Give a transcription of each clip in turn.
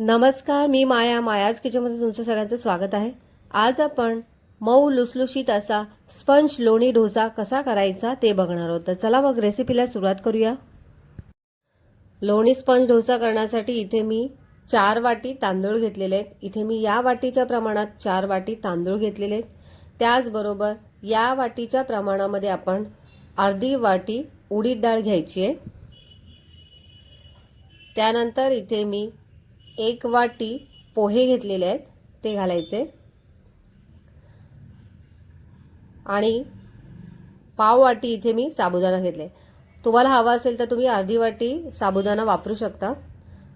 नमस्कार मी माया मायाज किचनमध्ये तुमचं सगळ्यांचं स्वागत आहे. आज आपण मऊ लुसलुशीत असा स्पंज लोणी डोसा कसा करायचा ते बघणार आहोत. तर चला मग रेसिपीला सुरुवात करूया. लोणी स्पंज डोसा करण्यासाठी इथे मी चार वाटी तांदूळ घेतलेले आहेत. इथे मी या वाटीच्या प्रमाणात चार वाटी तांदूळ घेतलेले आहेत. त्याचबरोबर या वाटीच्या प्रमाणामध्ये आपण अर्धी वाटी उडीद डाळ घ्यायची आहे. त्यानंतर इथे मी एक वाटी पोहे घेतलेले आहेत ते घालायचे. आणि पाव वाटी इथे मी साबुदाणा घेतले. तुम्हाला हवा असेल तर तुम्ही अर्धी वाटी साबुदाणा वापरू शकता.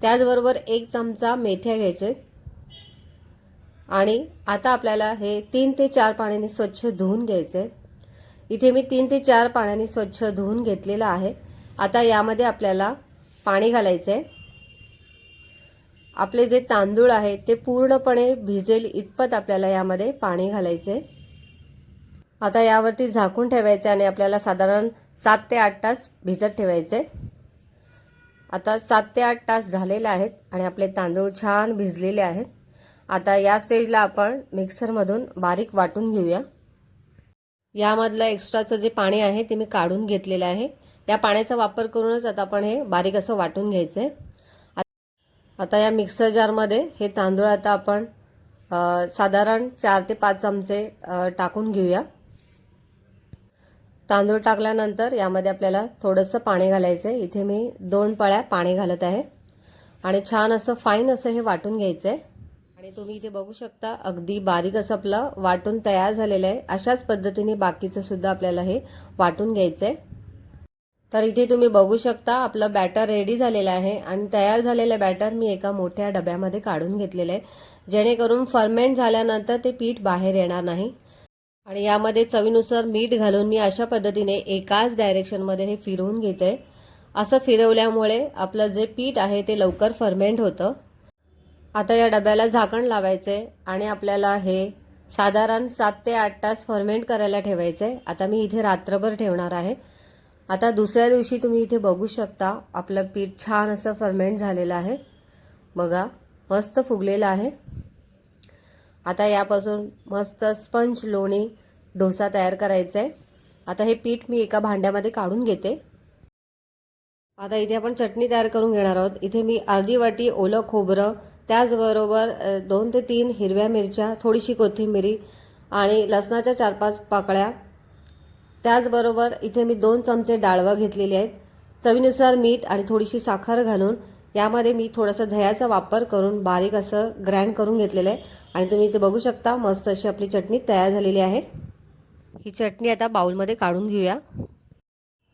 त्याचबरोबर एक चमचा मेथ्या घ्यायचे. आणि आता आपल्याला हे तीन ते चार पाण्याने स्वच्छ धुवून घ्यायचे. इथे मी तीन ते चार पाण्याने स्वच्छ धुवून घेतलेलं आहे. आता यामध्ये आपल्याला पाणी घालायचं आहे आपले जे तांदूळ आहे ते पूर्णपणे भिजेल इतपत आपल्याला यामध्ये पाणी घालायचे आता यावरती झाकून ठेवायचे आणि आपल्याला साधारण सात ते आठ तास भिजत ठेवायचे आता सात ते आठ तास झालेले आहेत आणि आपले तांदूळ छान भिजलेले आहेत. आता या स्टेजला आपण मिक्सरमधून बारीक वाटून घेऊया. यामधलं एक्स्ट्राचं जे पाणी आहे ते मी काढून घेतलेलं आहे. या पाण्याचा वापर करूनच आता आपण हे बारीक असं वाटून घ्यायचं आहे आता या मिक्सर जारमध्ये हे तांदूळ आता आपण साधारण चार ते पाच चमचे टाकून घेऊया. तांदूळ टाकल्यानंतर यामध्ये आपल्याला थोडंसं पाणी घालायचं आहे इथे मी दोन पळ्या पाणी घालत आहे. आणि छान असं फाईन असं हे वाटून घ्यायचं आहे आणि तुम्ही इथे बघू शकता अगदी बारीक असं आपलं वाटून तयार झालेलं आहे. अशाच पद्धतीने बाकीचं सुद्धा आपल्याला हे वाटून घ्यायचं आहे तर इथे तुम्ही बघू शकता आपलं बॅटर रेडी झालेलं आहे आणि तयार झालेलं बॅटर मी एका मोठ्या डब्यामध्ये काढून घेतलेलं आहे. जेणेकरून फर्मेंट झाल्यानंतर ते पीठ बाहेर येणार नाही. आणि यामध्ये चवीनुसार मीठ घालून मी अशा पद्धतीने एकाच डायरेक्शनमध्ये हे फिरवून घेते. असं फिरवल्यामुळे आपलं जे पीठ आहे ते लवकर फर्मेंट होतं. आता या डब्याला झाकण लावायचे आणि आपल्याला हे साधारण सात ते आठ तास फर्मेंट करायला ठेवायचे आता मी इथे रात्रभर ठेवणार आहे. आता दुसऱ्या दिवशी तुम्ही इथे बघू शकता आपलं पीठ छान असं फर्मेंट झालेलं आहे. बघा मस्त फुगलेलं आहे. आता यापासून मस्त स्पंज लोणी डोसा तयार करायचा आहे आता हे पीठ मी एका भांड्यामध्ये काढून घेते. आता इथे आपण चटणी तयार करून घेणार आहोत. इथे मी अर्धी वाटी ओलं खोबरं त्याचबरोबर दोन ते तीन हिरव्या मिरच्या थोडीशी कोथिंबिरी आणि लसणाच्या चार पाच पाकळ्या त्याचबरोबर इथे मी दोन चमचे डाळवा घेतलेले आहेत. चवीनुसार मीठ आणि थोडीशी साखर घालून यामध्ये मी थोडासा दह्याचा वापर करून बारीक असं ग्राइंड करून घेतलेलं आहे. आणि तुम्ही इथे बघू शकता मस्त अशी आपली चटणी तयार झालेली आहे. ही चटणी आता बाउलमध्ये काढून घेऊया.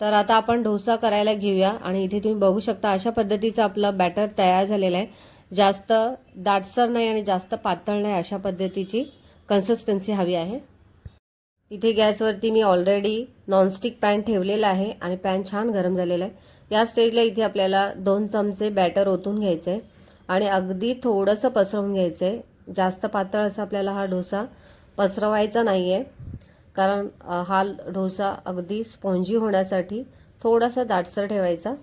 तर आता आपण डोसा करायला घेऊया आणि इथे तुम्ही बघू शकता अशा पद्धतीचं आपलं बॅटर तयार झालेलं आहे. जास्त दाटसर नाही आणि जास्त पातळ नाही अशा पद्धतीची कन्सिस्टन्सी हवी आहे. इथे गॅसवरती मी ऑलरेडी नॉनस्टिक पॅन ठेवलेला आहे आणि पॅन छान गरम झालेला आहे. या स्टेजला इथे आपल्याला दोन चमचे बॅटर ओतून घ्यायचं आहे आणि अगदी थोडंसं पसरवून घ्यायचं. आहे जास्त पातळ असा आपल्याला हा डोसा पसरवायचा नाही आहे कारण हा डोसा अगदी स्पॉन्जी होण्यासाठी थोडासा दाटसर ठेवायचा.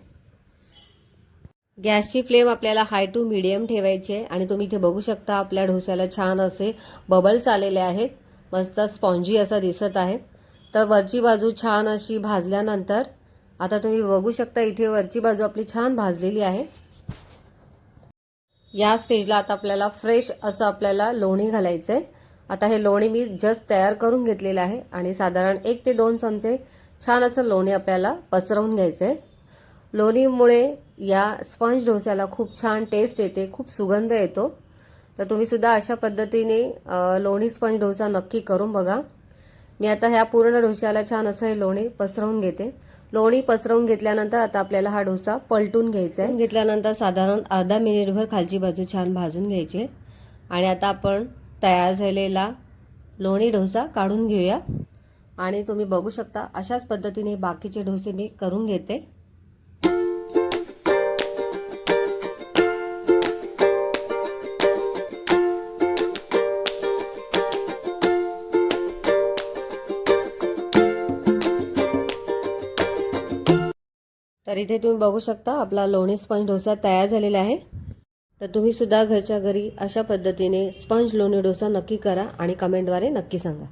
गॅसची फ्लेम आपल्याला हाय टू मिडियम ठेवायची आहे आणि तुम्ही इथे बघू शकता आपल्या डोस्याला छान असे बबल्स आलेले आहेत. मस्त स्पॉन्जी असा दिसत आहे. तर वरची बाजू छान अशी भाजल्यानंतर आता तुम्ही बघू शकता इथे वरची बाजू आपली छान भाजलेली आहे. या स्टेजला आता आपल्याला फ्रेश असं आपल्याला लोणी घालायचं आहे आता हे लोणी मी जस्ट तयार करून घेतलेलं आहे आणि साधारण एक ते दोन चमचे छान असं लोणी आपल्याला पसरवून घ्यायचं आहे लोणीमुळे या स्पंज डोस्याला खूप छान टेस्ट येते खूप सुगंध येतो. तर तुम्ही सुद्धा अशा पद्धतीने लोणी स्पंज डोसा नक्की करून बघा. मी आता ह्या पूर्ण डोश्याला छान असं हे लोणी पसरवून घेते. लोणी पसरवून घेतल्यानंतर आता आपल्याला हा डोसा पलटून घ्यायचा आहे. घेतल्यानंतर साधारण अर्धा मिनिटभर खालची बाजू छान भाजून घ्यायची आहे. आणि आता आपण तयार झालेला लोणी डोसा काढून घेऊया. आणि तुम्ही बघू शकता अशाच पद्धतीने बाकीचे डोसे मी करून घेते. तर इथे तुम्ही बघू शकता आपला लोणी स्पंज डोसा तयार झालेला आहे. तर तुम्ही सुद्धा घरच्या घरी अशा पद्धतीने स्पंज लोणी डोसा नक्की करा आणि कमेंटद्वारे नक्की सांगा.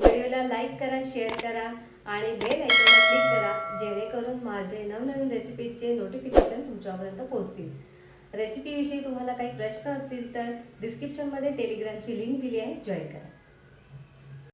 व्हिडिओला लाईक करा शेअर करा आणि बेल आयकॉनला क्लिक करा जेणेकरून माझे नवनवीन रेसिपीचे नोटिफिकेशन तुमच्यापर्यंत पोहोचतील. रेसिपीविषयी तुम्हाला काही प्रश्न असतील तर डिस्क्रिप्शनमध्ये टेलिग्रामची लिंक दिली आहे. जॉईन करा.